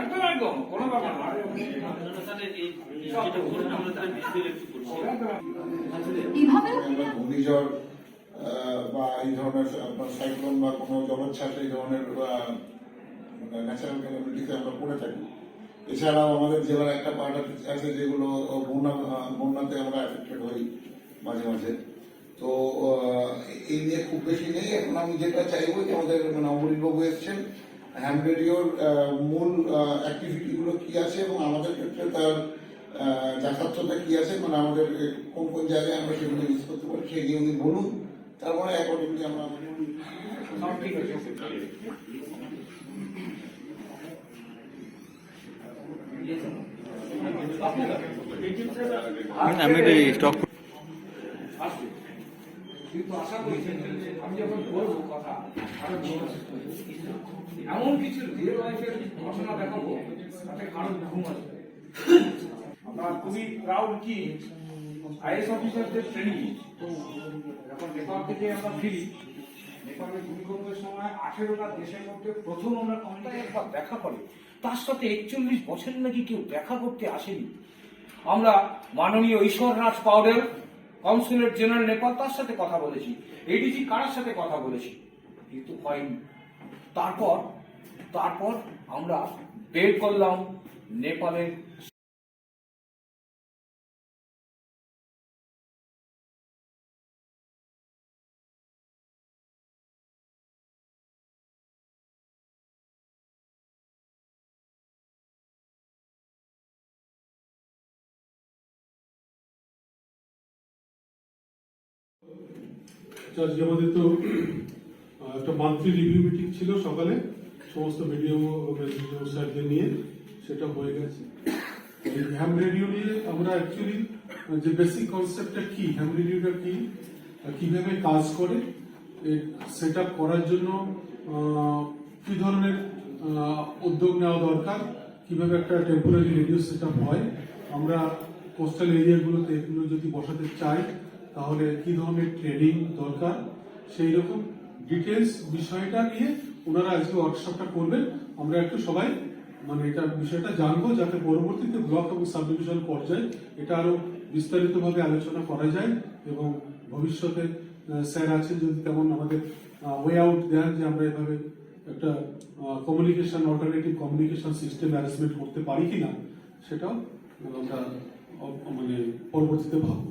একদম একদম কোনো ব্যাপার না। ঘূর্ণিঝড় বা এই ধরনের আপনার সাইক্লোন বা কোনো জলোচ্ছ্বাস এই ধরনের ন্যাচারাল ক্যালামিটিতে আমরা পড়ে থাকি। এছাড়াও আমাদের জেলার একটা পার্ট আছে যেগুলো বন্যা বন্যাতে আমরা এফেক্টেড হই মাঝে মাঝে। তো এই নিয়ে খুব বেশি নেই। এখন আমি যেটা চাইব যে আমাদের মানে অমরিনবাবু এসছেন। হ্যাম রেডিওর মূল অ্যাক্টিভিটি গুলো কি আছে এবং আমাদের ক্ষেত্রে তার আহ, যথার্থতা কি আছে? মানে আমাদের কোন কোন জায়গায় আমরা সেগুলো ইউজ করতে পারি সেই নিয়ে উনি বলুন। তারপরে অ্যাকর্ডিংলি আমরা আমাদের ঠিক আছে। আমি কিন্তু আশা করছেন আমি যখন বলব কথা আরও এমন কিছু রিয়েল লাইফের ঘটনা দেখাবো, তাতে কারও ঘুম আসবে আমরা খুবই প্রাউড কি আইএস অফিসারদের ট্রেনিং যখন নেপাল থেকে আমরা ফিরি। নেপালের ভূমিকম্পের সময় আঠেরোটা দেশের মধ্যে প্রথম আমরা কমিটি একবার দেখা করে। তার সাথে একচল্লিশ বছর নাকি কেউ দেখা করতে আসেনি। আমরা মাননীয় ঈশ্বর রাজ পাউডেল কনসুলেট জেনারেল নেপাল, তার সাথে কথা বলেছি। এডিজি কারার সাথে কথা বলেছি? কিন্তু হয়নি। তারপর তারপর আমরা বের করলাম নেপালের তো আহ, একটা মান্থলি রিভিউ মিটিং ছিল সকালে, সমস্ত ভিডিও স্যারদের নিয়ে, সেটা হয়ে গেছে। হ্যাম রেডিও নিয়ে আমরা অ্যাকচুয়ালি যে বেসিক কনসেপ্টটা কি হ্যাম রেডিওটা কি কীভাবে কাজ করে সেট করার জন্য কি ধরনের উদ্যোগ নেওয়া দরকার, কীভাবে একটা টেম্পোরারি রেডিও সেট হয়, আমরা কোস্টাল এরিয়াগুলোতে এগুলো যদি বসাতে চাই, তাহলে কি ধরনের ট্রেনিং দরকার সেই রকম ডিটেলস বিষয়টা নিয়ে ওনারা আজকে ওয়ার্কশপটা করবেন। আমরা একটু সবাই মানে এটা বিষয়টা জানব যাতে পরবর্তীতে ব্লক এবং সাব ডিভিশন পর্যায়ে এটা আরও বিস্তারিতভাবে আলোচনা করা যায় এবং ভবিষ্যতে স্যার আছেন যদি তেমন আমাদের ওয়ে আউট দেন যে আমরা এভাবে একটা communication alternative communication system arrangement করতে পারি কিনা, সেটাও আমরা মানে পরবর্তীতে ভাববো।